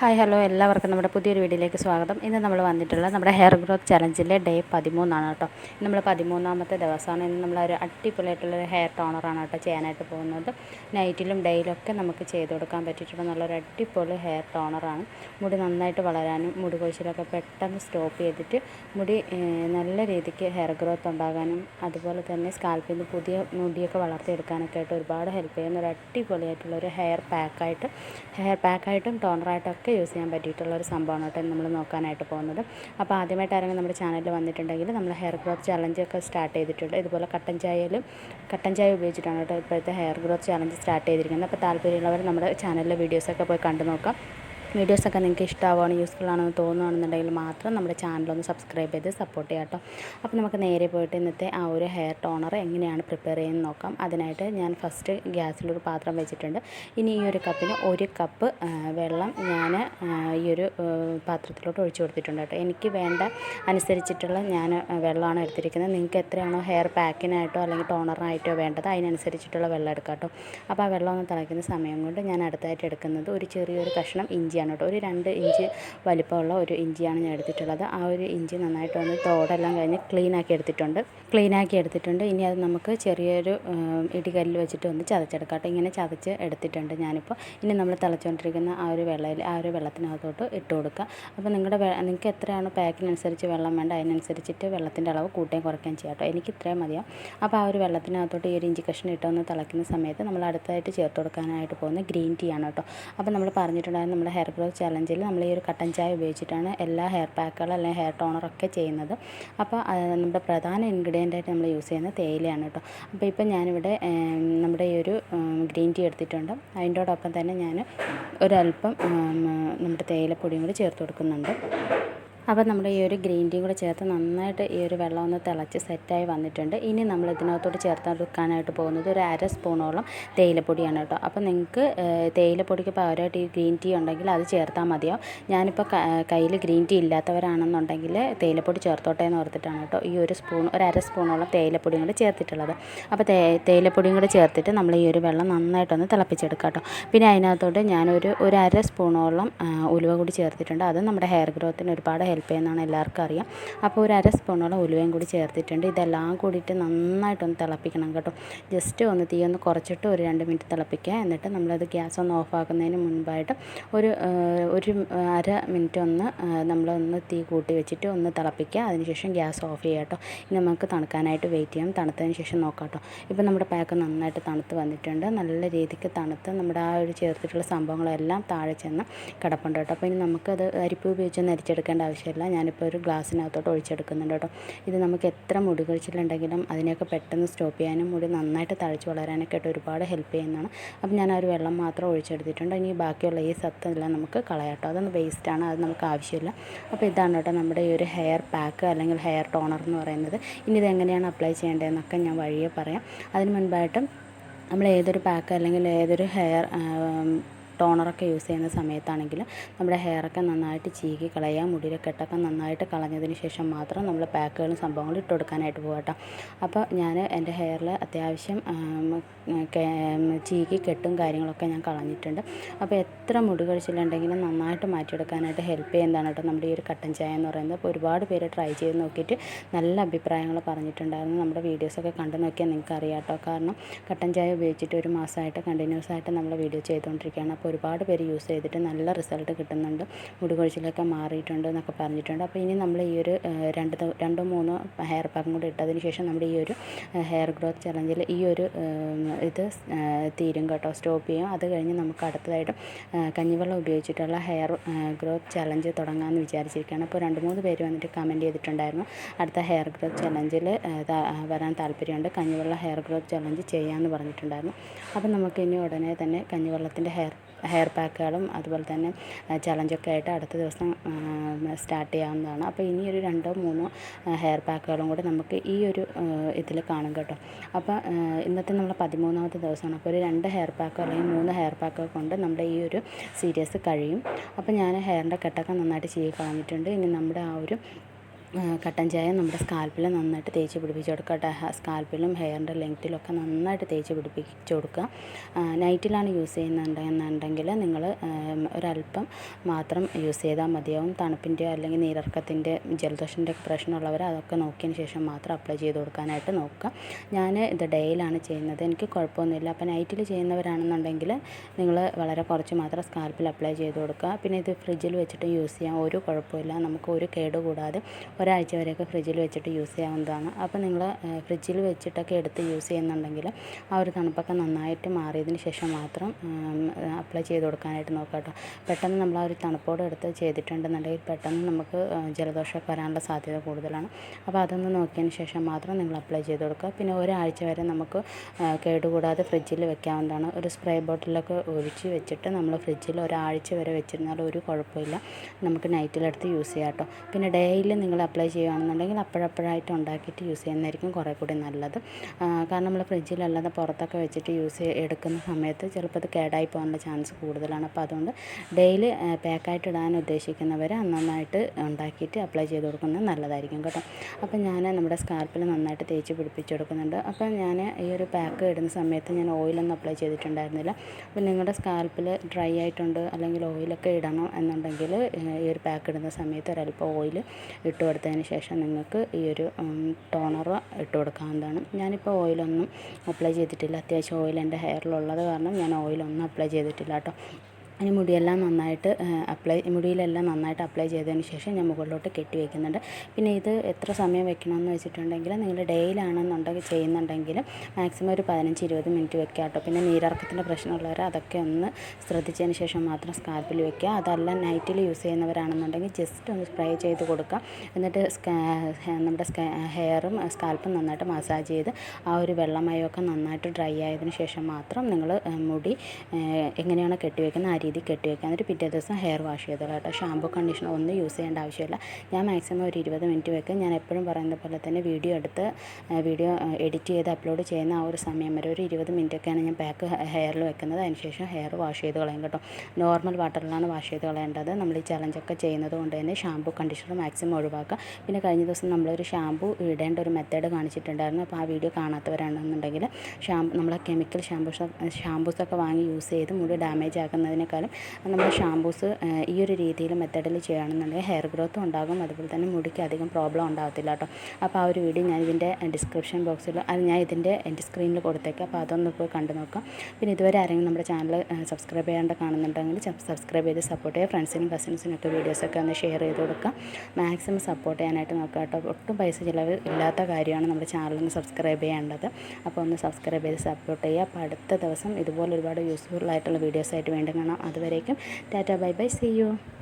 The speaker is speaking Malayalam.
Hi hello. എല്ലാവർക്കും നമ്മുടെ പുതിയൊരു വീഡിയോയിലേക്ക് സ്വാഗതം. ഇന്ന് നമ്മൾ വന്നിട്ടുള്ളത് നമ്മുടെ ഹെയർ ഗ്രോത്ത് ചലഞ്ചിലെ ഡേ പതിമൂന്നാണ് കേട്ടോ. നമ്മൾ പതിമൂന്നാമത്തെ ദിവസമാണ്. ഇന്ന് നമ്മൾ ഒരു അടിപൊളിയായിട്ടുള്ളൊരു ഹെയർ ടോണറാണ് കേട്ടോ ചെയ്യാനായിട്ട് പോകുന്നത്. നൈറ്റിലും ഡേയിലും ഒക്കെ നമുക്ക് ചെയ്ത് കൊടുക്കാൻ പറ്റിയിട്ടുള്ള നല്ലൊരു അടിപൊളി ഹെയർ ടോണറാണ്. മുടി നന്നായിട്ട് വളരാനും മുടി കൊഴിച്ചിലൊക്കെ പെട്ടെന്ന് സ്റ്റോപ്പ് ചെയ്തിട്ട് മുടി നല്ല രീതിക്ക് ഹെയർ ഗ്രോത്ത് ഉണ്ടാകാനും അതുപോലെ തന്നെ സ്കാൽപ്പിൽ നിന്ന് പുതിയ മുടിയൊക്കെ വളർത്തിയെടുക്കാനൊക്കെ ആയിട്ട് ഒരുപാട് ഹെൽപ്പ് ചെയ്യുന്ന ഒരു അടിപൊളിയായിട്ടുള്ള ഒരു ഹെയർ പാക്കായിട്ട് ഹെയർ പാക്കായിട്ടും ടോണറായിട്ടും ഒക്കെ യൂസ് ചെയ്യാൻ പറ്റിയിട്ടുള്ള ഒരു സംഭവമാണ് കേട്ടോ നമ്മൾ നോക്കാനായിട്ട് പോകുന്നത്. അപ്പോൾ ആദ്യമായിട്ട് ആരെങ്കിലും നമ്മുടെ ചാനലിൽ വന്നിട്ടുണ്ടെങ്കിൽ നമ്മൾ ഹെയർ ഗ്രോത്ത് ചലഞ്ച് ഒക്കെ സ്റ്റാർട്ട് ചെയ്തിട്ടുണ്ട്. ഇതുപോലെ കട്ടൻ ചായയിൽ കട്ടൻ ചായ ഉപയോഗിച്ചിട്ടാണ് കേട്ടോ ഇപ്പോഴത്തെ ഹെയർ ഗ്രോത്ത് ചലഞ്ച് സ്റ്റാർട്ട് ചെയ്തിരിക്കുന്നത്. അപ്പോൾ താല്പര്യമുള്ളവർ നമ്മുടെ ചാനലിലെ വീഡിയോസൊക്കെ പോയി കണ്ടു നോക്കാം. വീഡിയോസൊക്കെ നിങ്ങൾക്ക് ഇഷ്ടമാവുകയാണ് യൂസ്ഫുൾ ആണെന്ന് തോന്നുകയാണെന്നുണ്ടെങ്കിൽ മാത്രം നമ്മുടെ ചാനലൊന്ന് സബ്സ്ക്രൈബ് ചെയ്ത് സപ്പോർട്ട് ചെയ്യാം കേട്ടോ. അപ്പോൾ നമുക്ക് നേരെ പോയിട്ട് ഇന്നത്തെ ആ ഒരു ഹെയർ ടോണർ എങ്ങനെയാണ് പ്രിപ്പയർ ചെയ്യുന്നത് നോക്കാം. അതിനായിട്ട് ഞാൻ ഫസ്റ്റ് ഗ്യാസിലൊരു പാത്രം വെച്ചിട്ടുണ്ട്. ഇനി ഈ ഒരു കപ്പിന് ഒരു കപ്പ് വെള്ളം ഞാൻ ഈ ഒരു പാത്രത്തിലോട്ട് ഒഴിച്ചു കൊടുത്തിട്ടുണ്ട് കേട്ടോ. എനിക്ക് വേണ്ട അനുസരിച്ചിട്ടുള്ള ഞാൻ വെള്ളമാണ് എടുത്തിരിക്കുന്നത്. നിങ്ങൾക്ക് എത്രയാണോ ഹെയർ പാക്കിനായിട്ടോ അല്ലെങ്കിൽ ടോണറിനായിട്ടോ വേണ്ടത് അതിനനുസരിച്ചിട്ടുള്ള വെള്ളം എടുക്കാം കേട്ടോ. അപ്പോൾ ആ വെള്ളം ഒന്ന് തിളയ്ക്കുന്ന സമയം കൊണ്ട് ഞാൻ അടുത്തായിട്ട് എടുക്കുന്നത് ഒരു ചെറിയൊരു കഷ്ണം ഇഞ്ചിയാണ് കേട്ടോ. ഒരു രണ്ട് ഇഞ്ച് വലിപ്പമുള്ള ഒരു ഇഞ്ചിയാണ് ഞാൻ എടുത്തിട്ടുള്ളത്. ആ ഒരു ഇഞ്ചി നന്നായിട്ട് ഒന്ന് തോടെല്ലാം കഴിഞ്ഞ് ക്ലീനാക്കി എടുത്തിട്ടുണ്ട്. ക്ലീനാക്കി എടുത്തിട്ടുണ്ട്. ഇനി അത് നമുക്ക് ചെറിയൊരു ഇടികല്ലിൽ വെച്ചിട്ട് ഒന്ന് ചതച്ചെടുക്കാം കേട്ടോ. ഇങ്ങനെ ചതച്ച് എടുത്തിട്ടുണ്ട് ഞാനിപ്പോൾ. ഇനി നമ്മൾ തിളച്ചുകൊണ്ടിരിക്കുന്ന ആ ഒരു വെള്ളയിൽ ആ ഒരു വെള്ളത്തിനകത്തോട്ട് ഇട്ട് കൊടുക്കുക. അപ്പോൾ നിങ്ങളുടെ നിങ്ങൾക്ക് എത്രയാണോ പാക്കിനനുസരിച്ച് വെള്ളം വേണ്ട അതിനനുസരിച്ചിട്ട് വെള്ളത്തിന്റെ അളവ് കൂട്ടുകയും കുറയ്ക്കുകയും ചെയ്യാം കേട്ടോ. എനിക്ക് ഇത്രയും മതിയാവും. അപ്പോൾ ആ ഒരു വെള്ളത്തിനകത്തോട്ട് ഈ ഒരു ഇഞ്ചി കഷ്ണം ഇട്ടൊന്ന് തിളയ്ക്കുന്ന സമയത്ത് നമ്മൾ അടുത്തായിട്ട് ചേർത്ത് കൊടുക്കാനായിട്ട് പോകുന്ന ഗ്രീൻ ടീ ആണ് കേട്ടോ. അപ്പോൾ നമ്മൾ പറഞ്ഞിട്ടുണ്ടായിരുന്നു നമ്മുടെ ഹെയർ ഗ്രോത്ത് ചലഞ്ചിൽ നമ്മൾ ഈ ഒരു കട്ടൻ ചായ ഉപയോഗിച്ചിട്ടാണ് എല്ലാ ഹെയർ പാക്കുകളും അല്ലെങ്കിൽ ഹെയർ ടോണറൊക്കെ ചെയ്യുന്നത്. അപ്പോൾ നമ്മുടെ പ്രധാന ഇൻഗ്രീഡിയന്റ് ആയിട്ട് നമ്മൾ യൂസ് ചെയ്യുന്നത് തേയിലയാണ് കേട്ടോ അപ്പോൾ ഇപ്പം ഞാനിവിടെ നമ്മുടെ ഈ ഒരു ഗ്രീൻ ടീ എടുത്തിട്ടുണ്ട്. അതിന്റോടൊപ്പം തന്നെ ഞാൻ ഒരല്പം നമ്മുടെ തേയിലപ്പൊടിയും കൂടി ചേർത്ത് കൊടുക്കുന്നുണ്ട്. അപ്പോൾ നമ്മൾ ഈ ഒരു ഗ്രീൻ ടീ കൂടെ ചേർത്ത് നന്നായിട്ട് ഈ ഒരു വെള്ളം ഒന്ന് തിളച്ച് സെറ്റായി വന്നിട്ടുണ്ട്. ഇനി നമ്മൾ ഇതിനകത്തോട്ട് ചേർത്തെടുക്കാനായിട്ട് പോകുന്നത് ഒരു അര സ്പൂണോളം തേയിലപ്പൊടിയാണ് കേട്ടോ. അപ്പോൾ നിങ്ങൾക്ക് തേയിലപ്പൊടിക്ക് പകരമായിട്ട് ഈ ഗ്രീൻ ടീ ഉണ്ടെങ്കിൽ അത് ചേർത്താൽ മതിയാവും. ഞാനിപ്പോൾ കയ്യിൽ ഗ്രീൻ ടീ ഇല്ലാത്തവരാണെന്നുണ്ടെങ്കിൽ തേയിലപ്പൊടി ചേർത്തോട്ടെ എന്ന് ഓർത്തിട്ടാണ് കേട്ടോ ഈ ഒരു സ്പൂൺ ഒരു അര സ്പൂണോളം തേയിലപ്പൊടിയും കൂടെ ചേർത്തിട്ടുള്ളത്. അപ്പോൾ തേ തേയിലപ്പൊടിയും കൂടെ ചേർത്തിട്ട് നമ്മൾ ഈ ഒരു വെള്ളം നന്നായിട്ടൊന്ന് തിളപ്പിച്ചെടുക്കാം കേട്ടോ. പിന്നെ അതിനകത്തോട്ട് ഞാനൊരു ഒരു അര സ്പൂണോളം ഉലുവ കൂടി ചേർത്തിട്ടുണ്ട്. അത് നമ്മുടെ ഹെയർ ഗ്രോത്തിന് ഒരുപാട് ഹെൽപ്പ് ചെയ്യുന്നതാണ് എല്ലാവർക്കും അറിയാം. അപ്പോൾ ഒരു അര സ്പൂണോളം ഉലുവയും കൂടി ചേർത്തിട്ടുണ്ട്. ഇതെല്ലാം കൂടിയിട്ട് നന്നായിട്ടൊന്ന് തിളപ്പിക്കണം കേട്ടോ. ജസ്റ്റ് ഒന്ന് തീ ഒന്ന് കുറച്ചിട്ട് ഒരു രണ്ട് മിനിറ്റ് തിളപ്പിക്കുക. എന്നിട്ട് നമ്മളത് ഗ്യാസ് ഒന്ന് ഓഫാക്കുന്നതിന് മുൻപായിട്ട് ഒരു ഒരു അര മിനിറ്റ് ഒന്ന് നമ്മളൊന്ന് തീ കൂട്ടി വെച്ചിട്ട് ഒന്ന് തിളപ്പിക്കുക. അതിനുശേഷം ഗ്യാസ് ഓഫ് ചെയ്യുക കേട്ടോ. ഇനി നമുക്ക് തണുക്കാനായിട്ട് വെയിറ്റ് ചെയ്യാം. തണുത്തതിന് ശേഷം നോക്കാം കേട്ടോ. ഇപ്പോൾ നമ്മുടെ പാക്ക് നന്നായിട്ട് തണുത്ത് വന്നിട്ടുണ്ട്. നല്ല രീതിക്ക് തണുത്ത് നമ്മുടെ ആ ഒരു ചേർത്തിട്ടുള്ള സംഭവങ്ങളെല്ലാം താഴെ ചെന്ന് കിടപ്പുണ്ട് കേട്ടോ. അപ്പോൾ ഇനി നമുക്കത് അരിപ്പ് ഉപയോഗിച്ചൊന്നും അരിച്ചെടുക്കേണ്ട ആവശ്യമില്ല. ഞാനിപ്പോൾ ഒരു ഗ്ലാസ്സിനകത്തോട്ട് ഒഴിച്ചെടുക്കുന്നുണ്ട് കേട്ടോ. ഇത് നമുക്ക് എത്ര മുടി കൊഴിച്ചിലുണ്ടെങ്കിലും അതിനെയൊക്കെ പെട്ടെന്ന് സ്റ്റോപ്പ് ചെയ്യാനും മുടി നന്നായിട്ട് തഴച്ച് വളരാനൊക്കെ ആയിട്ട് ഒരുപാട് ഹെൽപ്പ് ചെയ്യുന്നതാണ്. അപ്പം ഞാൻ ആ ഒരു വെള്ളം മാത്രം ഒഴിച്ചെടുത്തിട്ടുണ്ട്. ഇനി ബാക്കിയുള്ള ഈ സത്തെല്ലാം നമുക്ക് കളയാട്ടോ അതൊന്ന് വേസ്റ്റാണ് അത് നമുക്ക് ആവശ്യമില്ല. അപ്പോൾ ഇതാണ് കേട്ടോ നമ്മുടെ ഈ ഒരു ഹെയർ പാക്ക് അല്ലെങ്കിൽ ഹെയർ ടോണർ എന്ന് പറയുന്നത്. ഇനി ഇത് എങ്ങനെയാണ് അപ്ലൈ ചെയ്യേണ്ടതെന്നൊക്കെ ഞാൻ വഴിയെ പറയാം. അതിന് മുൻപായിട്ട് നമ്മൾ ഏതൊരു പാക്ക് അല്ലെങ്കിൽ ഏതൊരു ഹെയർ ടോണറൊക്കെ യൂസ് ചെയ്യുന്ന സമയത്താണെങ്കിൽ നമ്മുടെ ഹെയറൊക്കെ നന്നായിട്ട് ചീകി കളയുക മുടിയിലെ കെട്ടൊക്കെ നന്നായിട്ട് കളഞ്ഞതിന് ശേഷം മാത്രം നമ്മൾ പാക്കുകളും സംഭവങ്ങളും ഇട്ട് കൊടുക്കാനായിട്ട് പോകട്ടെ അപ്പോൾ ഞാൻ എന്റെ ഹെയറിൽ അത്യാവശ്യം ചീകി കെട്ടും കാര്യങ്ങളൊക്കെ ഞാൻ കളഞ്ഞിട്ടുണ്ട്. അപ്പോൾ എത്ര മുടി കഴിച്ചിട്ടുണ്ടെങ്കിലും നന്നായിട്ട് മാറ്റിയെടുക്കാനായിട്ട് ഹെൽപ്പ് ചെയ്യുന്നതാണ് കേട്ടോ നമ്മുടെ ഈ ഒരു കട്ടൻ ചായ എന്ന് പറയുന്നത്. അപ്പോൾ ഒരുപാട് പേര് ട്രൈ ചെയ്ത് നോക്കിയിട്ട് നല്ല അഭിപ്രായങ്ങൾ പറഞ്ഞിട്ടുണ്ടായിരുന്നു. നമ്മുടെ വീഡിയോസൊക്കെ കണ്ടു നോക്കിയാൽ നിങ്ങൾക്ക് അറിയാം കേട്ടോ. കാരണം കട്ടൻ ചായ ഉപയോഗിച്ചിട്ട് ഒരു മാസമായിട്ട് കണ്ടിന്യൂസ് ആയിട്ട് നമ്മൾ വീഡിയോ ചെയ്തുകൊണ്ടിരിക്കുകയാണ്. അപ്പോൾ ഒരുപാട് പേര് യൂസ് ചെയ്തിട്ട് നല്ല റിസൾട്ട് കിട്ടുന്നുണ്ട്. മുടി കൊഴിച്ചിലൊക്കെ മാറിയിട്ടുണ്ട് എന്നൊക്കെ പറഞ്ഞിട്ടുണ്ട്. അപ്പോൾ ഇനി നമ്മൾ ഈ ഒരു രണ്ട് രണ്ടോ മൂന്നോ ഹെയർ പാക്കും കൂടി ഇട്ടതിന് ശേഷം നമ്മുടെ ഈ ഒരു ഹെയർ ഗ്രോത്ത് ചലഞ്ചിൽ ഈ ഒരു ഇത് തീരും കേട്ടോ. സ്റ്റോപ്പ് ചെയ്യും. അത് കഴിഞ്ഞ് നമുക്ക് അടുത്തതായിട്ട് കഞ്ഞിവെള്ളം ഉപയോഗിച്ചിട്ടുള്ള ഹെയർ ഗ്രോത്ത് ചലഞ്ച് തുടങ്ങാമെന്ന് വിചാരിച്ചിരിക്കുകയാണ്. അപ്പോൾ രണ്ട് മൂന്ന് പേര് വന്നിട്ട് കമന്റ് ചെയ്തിട്ടുണ്ടായിരുന്നു. അടുത്ത ഹെയർ ഗ്രോത്ത് ചലഞ്ചിൽ വരാൻ താല്പര്യമുണ്ട്. കഞ്ഞിവെള്ള ഹെയർ ഗ്രോത്ത് ചലഞ്ച് ചെയ്യാമെന്ന് പറഞ്ഞിട്ടുണ്ടായിരുന്നു. അപ്പോൾ നമുക്ക് ഇനി ഉടനെ തന്നെ കഞ്ഞിവെള്ളത്തിന്റെ ഹെയർ ഹെയർ പാക്കുകളും അതുപോലെ തന്നെ ചലഞ്ചൊക്കെ ആയിട്ട് അടുത്ത ദിവസം സ്റ്റാർട്ട് ചെയ്യാവുന്നതാണ്. അപ്പോൾ ഇനി ഒരു രണ്ടോ മൂന്നോ ഹെയർ പാക്കുകളും കൂടെ നമുക്ക് ഈ ഒരു ഇതിൽ കാണും കേട്ടോ. അപ്പോൾ ഇന്നത്തെ നമ്മൾ പതിമൂന്നാമത്തെ ദിവസമാണ്. അപ്പോൾ ഒരു രണ്ട് ഹെയർ പാക്കോ അല്ലെങ്കിൽ മൂന്ന് ഹെയർ പാക്കോ കൊണ്ട് നമ്മുടെ ഈ ഒരു സീരീസ് കഴിയും. അപ്പോൾ ഞാൻ ഹെയറിന്റെ കെട്ടൊക്കെ നന്നായിട്ട് ചെയ്ത് കളഞ്ഞിട്ടുണ്ട്. ഇനി നമ്മുടെ ആ ഒരു കട്ടൻ ചായ നമ്മുടെ സ്കാൽപ്പിൽ നന്നായിട്ട് തേച്ച് പിടിപ്പിച്ച് കൊടുക്കുക സ്കാൽപ്പിലും ഹെയറിന്റെ ലെങ്ത്തിലൊക്കെ നന്നായിട്ട് തേച്ച് പിടിപ്പിച്ച് കൊടുക്കുക. നൈറ്റിലാണ് യൂസ് ചെയ്യുന്നുണ്ടെന്നുണ്ടെങ്കിൽ നിങ്ങൾ ഒരല്പം മാത്രം യൂസ് ചെയ്താൽ മതിയാവും. തണുപ്പിന്റെ അല്ലെങ്കിൽ നീരിറക്കത്തിന്റെ ജലദോഷത്തിന്റെ ഒക്കെ പ്രശ്നമുള്ളവർ അതൊക്കെ നോക്കിയതിന് ശേഷം മാത്രം അപ്ലൈ ചെയ്ത് കൊടുക്കാനായിട്ട് നോക്കുക. ഞാൻ ഇത് ഡേയിലാണ് ചെയ്യുന്നത്. എനിക്ക് കുഴപ്പമൊന്നുമില്ല. അപ്പോൾ നൈറ്റിൽ ചെയ്യുന്നവരാണെന്നുണ്ടെങ്കിൽ നിങ്ങൾ വളരെ കുറച്ച് മാത്രം സ്കാൽപ്പിൽ അപ്ലൈ ചെയ്ത് കൊടുക്കുക. പിന്നെ ഇത് ഫ്രിഡ്ജിൽ വെച്ചിട്ട് യൂസ് ചെയ്യാം. ഒരു കുഴപ്പമില്ല. നമുക്ക് ഒരു കേട് കൂടാതെ ഒരാഴ്ച വരെയൊക്കെ ഫ്രിഡ്ജിൽ വെച്ചിട്ട് യൂസ് ചെയ്യാവുന്നതാണ്. അപ്പോൾ നിങ്ങൾ ഫ്രിഡ്ജിൽ വെച്ചിട്ടൊക്കെ എടുത്ത് യൂസ് ചെയ്യുന്നുണ്ടെങ്കിൽ ആ ഒരു തണുപ്പൊക്കെ നന്നായിട്ട് മാറിയതിന് ശേഷം മാത്രം അപ്ലൈ ചെയ്ത് കൊടുക്കാനായിട്ട് നോക്കുക കേട്ടോ. പെട്ടെന്ന് നമ്മൾ ആ ഒരു തണുപ്പോടെ എടുത്ത് ചെയ്തിട്ടുണ്ടെന്നുണ്ടെങ്കിൽ പെട്ടെന്ന് നമുക്ക് ജലദോഷമൊക്കെ വരാനുള്ള സാധ്യത കൂടുതലാണ്. അപ്പോൾ അതൊന്ന് നോക്കിയതിന് ശേഷം മാത്രം നിങ്ങൾ അപ്ലൈ ചെയ്ത് കൊടുക്കുക. പിന്നെ ഒരാഴ്ച വരെ നമുക്ക് കേടുകൂടാതെ ഫ്രിഡ്ജിൽ വെക്കാവുന്നതാണ്. ഒരു സ്പ്രേ ബോട്ടിലൊക്കെ ഒഴിച്ച് വെച്ചിട്ട് നമ്മൾ ഫ്രിഡ്ജിൽ ഒരാഴ്ച വരെ വെച്ചിരുന്നാൽ ഒരു കുഴപ്പമില്ല. നമുക്ക് നൈറ്റിലെടുത്ത് യൂസ് ചെയ്യാം കേട്ടോ. പിന്നെ ഡെയിലി നിങ്ങൾ അപ്ലൈ ചെയ്യുകയാണെന്നുണ്ടെങ്കിൽ അപ്പോഴപ്പോഴായിട്ട് ഉണ്ടാക്കിയിട്ട് യൂസ് ചെയ്യുന്നതായിരിക്കും കുറേ കൂടി നല്ലത്. കാരണം നമ്മൾ ഫ്രിഡ്ജിലല്ലാതെ പുറത്തൊക്കെ വെച്ചിട്ട് യൂസ് എടുക്കുന്ന സമയത്ത് ചിലപ്പോൾ അത് കേടായി പോകാനുള്ള ചാൻസ് കൂടുതലാണ്. അപ്പോൾ അതുകൊണ്ട് ഡെയിലി പാക്കായിട്ട് ഇടാൻ ഉദ്ദേശിക്കുന്നവർ നന്നായിട്ട് ഉണ്ടാക്കിയിട്ട് അപ്ലൈ ചെയ്ത് കൊടുക്കുന്നത് നല്ലതായിരിക്കും കേട്ടോ. അപ്പോൾ ഞാൻ നമ്മുടെ സ്കാർപ്പിൽ നന്നായിട്ട് തേച്ച് പിടിപ്പിച്ചെടുക്കുന്നുണ്ട് അപ്പം അപ്പോൾ ഞാൻ ഈ ഒരു പാക്ക് ഇടുന്ന സമയത്ത് ഞാൻ ഓയിലൊന്നും അപ്ലൈ ചെയ്തിട്ടുണ്ടായിരുന്നില്ല. അപ്പോൾ നിങ്ങളുടെ സ്കാൽപ്പിൽ ഡ്രൈ ആയിട്ടുണ്ട് അല്ലെങ്കിൽ ഓയിലൊക്കെ ഇടണം എന്നുണ്ടെങ്കിൽ ഈ ഒരു പാക്ക് ഇടുന്ന സമയത്ത് ഒരല്പം ഓയിൽ ഇട്ട് കൊടുത്തതിന് ശേഷം നിങ്ങൾക്ക് ഈ ഒരു ടോണർ ഇട്ട് കൊടുക്കാവുന്നതാണ്. ഞാനിപ്പോൾ ഓയിലൊന്നും അപ്ലൈ ചെയ്തിട്ടില്ല. അത്യാവശ്യം ഓയിൽ എന്റെ ഹെയറിലുള്ളത് കാരണം ഞാൻ ഓയിലൊന്നും അപ്ലൈ ചെയ്തിട്ടില്ല കേട്ടോ ഇനി മുടിയെല്ലാം നന്നായിട്ട് അപ്ലൈ മുടിയിലെല്ലാം നന്നായിട്ട് അപ്ലൈ ചെയ്തതിന് ശേഷം ഞാൻ മുകളിലോട്ട് കെട്ടി വയ്ക്കുന്നുണ്ട് പിന്നെ ഇത് എത്ര സമയം വെക്കണമെന്ന് വെച്ചിട്ടുണ്ടെങ്കിൽ നിങ്ങൾ ഡെയിലാണെന്നുണ്ടെങ്കിൽ ചെയ്യുന്നുണ്ടെങ്കിൽ മാക്സിമം ഒരു പതിനഞ്ച് ഇരുപത് മിനിറ്റ് വെക്കുക കേട്ടോ. പിന്നെ നീരിറക്കത്തിന്റെ പ്രശ്നമുള്ളവർ അതൊക്കെ ഒന്ന് ശ്രദ്ധിച്ചതിന് ശേഷം മാത്രം സ്കാൽപ്പിൽ വെക്കുക. അതല്ല നൈറ്റിൽ യൂസ് ചെയ്യുന്നവരാണെന്നുണ്ടെങ്കിൽ ജസ്റ്റ് ഒന്ന് സ്പ്രേ ചെയ്ത് കൊടുക്കുക. എന്നിട്ട് നമ്മുടെ ഹെയറും സ്കാൽപ്പും നന്നായിട്ട് മസാജ് ചെയ്ത് ആ ഒരു വെള്ളമയമൊക്കെ നന്നായിട്ട് ഡ്രൈ ആയതിനു ശേഷം മാത്രം നിങ്ങൾ മുടി എങ്ങനെയാണ് കെട്ടിവെക്കുന്നത് ആ രീതി കെട്ടിവെക്കുക എന്നിട്ട് പിറ്റേ ദിവസം ഹെയർ വാഷ് ചെയ്തോളാം കേട്ടോ. ഷാമ്പു കണ്ടീഷണർ ഒന്നും യൂസ് ചെയ്യേണ്ട ആവശ്യമില്ല. ഞാൻ മാക്സിമം ഒരു ഇരുപത് മിനിറ്റ് വെക്കും. ഞാൻ എപ്പോഴും പറയുന്ന പോലെ തന്നെ വീഡിയോ എടുത്ത് വീഡിയോ എഡിറ്റ് ചെയ്ത് അപ്ലോഡ് ചെയ്യുന്ന ആ ഒരു സമയം വരെ ഒരു ഇരുപത് മിനിറ്റൊക്കെയാണ് ഞാൻ പാക്ക് ഹെയറിൽ വെക്കുന്നത്. അതിനുശേഷം ഹെയർ വാഷ് ചെയ്ത് കളയും കേട്ടോ. നോർമൽ വാട്ടറിലാണ് വാഷ് ചെയ്ത് കളയേണ്ടത്. നമ്മൾ ഈ ചലഞ്ചൊക്കെ ചെയ്യുന്നത് കൊണ്ട് തന്നെ ഷാമ്പു കണ്ടീഷണർ മാക്സിമം ഒഴിവാക്കുക. പിന്നെ കഴിഞ്ഞ ദിവസം നമ്മളൊരു ഷാമ്പു ഇടേണ്ട ഒരു മെത്തേഡ് കാണിച്ചിട്ടുണ്ടായിരുന്നു. അപ്പോൾ ആ വീഡിയോ കാണാത്തവരാണെന്നുണ്ടെങ്കിൽ ഷാമ്പു നമ്മളെ കെമിക്കൽ ഷാമ്പൂസ് ഷാമ്പൂസൊക്കെ വാങ്ങി യൂസ് ചെയ്ത് മുടി ഡാമേജ് ആക്കുന്നതിനേക്കാളും നമ്മൾ ഷാംപൂസ് ഈ ഒരു രീതിയിൽ മെത്തേഡിൽ ചെയ്യുകയാണെന്നുണ്ടെങ്കിൽ ഹെയർ ഗ്രോത്തും ഉണ്ടാകും. അതുപോലെ തന്നെ മുടിക്ക് അധികം പ്രോബ്ലം ഉണ്ടാകത്തില്ല കേട്ടോ അപ്പോൾ ആ ഒരു വീഡിയോ ഞാൻ ഇതിന്റെ ഡിസ്ക്രിപ്ഷൻ ബോക്സിൽ അത് ഞാൻ ഇതിന്റെ എന്റെ സ്ക്രീനിൽ കൊടുത്തേക്കാം. അപ്പോൾ അതൊന്ന് പോയി കണ്ടു നോക്കാം. പിന്നെ ഇതുവരെ ആരെങ്കിലും നമ്മുടെ ചാനൽ സബ്സ്ക്രൈബ് ചെയ്യാണ്ട് കാണുന്നുണ്ടെങ്കിൽ സബ്സ്ക്രൈബ് ചെയ്ത് സപ്പോർട്ട് ചെയ്യുക. ഫ്രണ്ട്സിനും കസിൻസിനും ഒക്കെ വീഡിയോസൊക്കെ ഒന്ന് ഷെയർ ചെയ്ത് കൊടുക്കുക. മാക്സിമം സപ്പോർട്ട് ചെയ്യാനായിട്ട് നോക്കുക കേട്ടോ ഒട്ടും പൈസ ചിലവ് ഇല്ലാത്ത കാര്യമാണ് നമ്മുടെ ചാനലൊന്ന് സബ്സ്ക്രൈബ് ചെയ്യേണ്ടത്. അപ്പോൾ ഒന്ന് സബ്സ്ക്രൈബ് ചെയ്ത് സപ്പോർട്ട് ചെയ്യുക. അപ്പോൾ അടുത്ത ദിവസം ഇതുപോലെ ഒരുപാട് യൂസ്ഫുൾ ആയിട്ടുള്ള വീഡിയോസായിട്ട് വീണ്ടും കാണാം. അതുവരേക്കും. Tata bye bye. See you